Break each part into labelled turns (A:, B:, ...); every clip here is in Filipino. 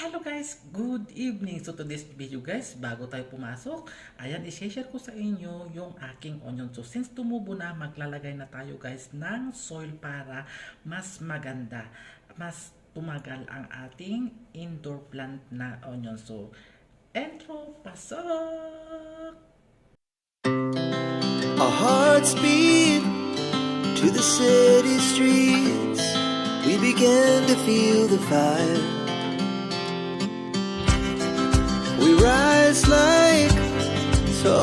A: Hello guys, good evening. So today's video guys, bago tayo pumasok, ayan, i-share ko sa inyo yung aking onion. So since tumubo na, maglalagay na tayo guys ng soil para mas maganda, mas tumagal ang ating indoor plant na onion. So, entro, pasok!
B: Our hearts beat to the city streets. We began to feel the fire.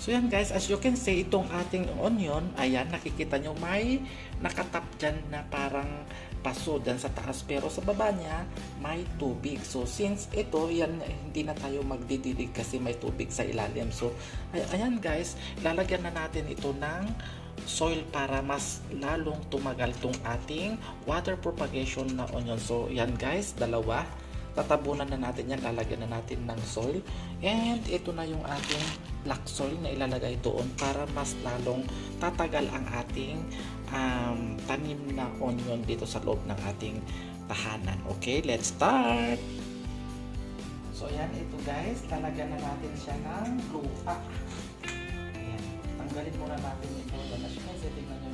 A: So yan guys, as you can see, itong ating onion, ayan, nakikita nyo may nakatap dyan na parang paso dyan sa taas. Pero sa baba niya, may tubig. So since ito, yan, hindi na tayo magdidilig kasi may tubig sa ilalim. So ay- ayan guys, lalagyan na natin ito ng soil para mas lalong tumagal tong ating water propagation na onion. So yan guys, dalawa tatabunan na natin yan, lalagyan na natin ng soil. And ito na yung ating black soil na ilalagay doon para mas lalong tatagal ang ating um, tanim na onion dito sa loob ng ating tahanan. Okay, let's start! So ayan, ito guys, lalagyan na natin siya ng lupa. Ayan, tanggalin muna natin ito. Can see, tingnan nyo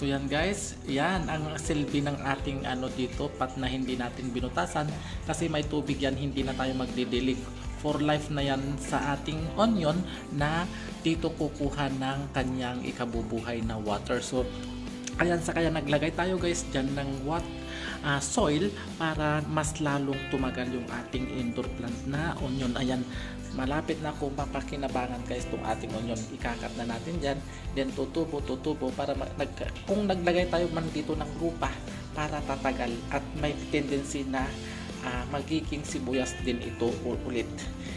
A: So yan guys, yan ang silbi ng ating ano dito, pat na hindi natin binutasan kasi may tubig yan, hindi na tayo magdidilig. For life na yan sa ating onion na dito kukuha ng kanyang ikabubuhay na water. So ayan sa kaya naglagay tayo guys dyan ng what ah, soil para mas lalong tumagal yung ating indoor plant na onion. Ayan, malapit na kung mapakinabangan guys itong ating onion. Ikakat na natin dyan. Then tutubo, tutubo para nag, kung naglagay tayo man dito ng lupa para tatagal at may tendency na ah, magiging sibuyas din ito ulit.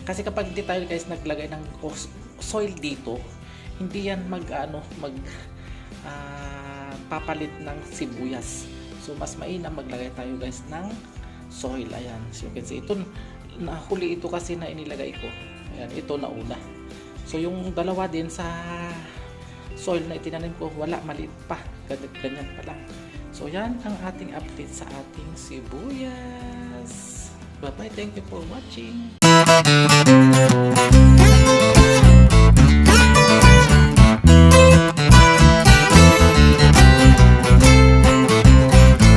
A: Kasi kapag hindi tayo guys naglagay ng soil dito, hindi yan mag ano, mag ah, papalit ng sibuyas. So mas mainam maglagay tayo guys ng soil. Ayan, so you can see ito nahuli ito kasi na inilagay ko. Ayan, ito na una. So yung dalawa din sa soil na itinanim ko, wala maliit pa. Ganyan, ganyan pa lang. So yan ang ating update sa ating sibuyas. Bye-bye. Thank you for watching.